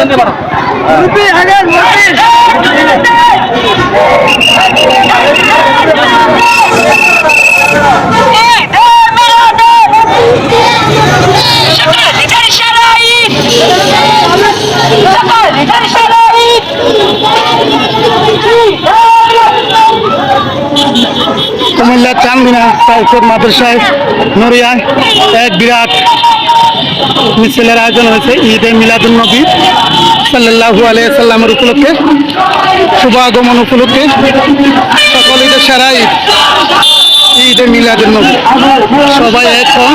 কেন্দ্রে বাড়াবো কুমিল্লার চাঙ্গিনা সাইফুর মাদ্রাসায় নড়িয়ায় এক বিরাট মিছিলের আয়োজন হয়েছে ঈদে মিলাদুল নবী সাল্লাহু আলিয়া সাল্লামের উপলক্ষে। শুভ আগমন উপলক্ষে সকল ঈদের সারা ঈদ। ঈদে মিলাদুল নবী। সবাই এক হন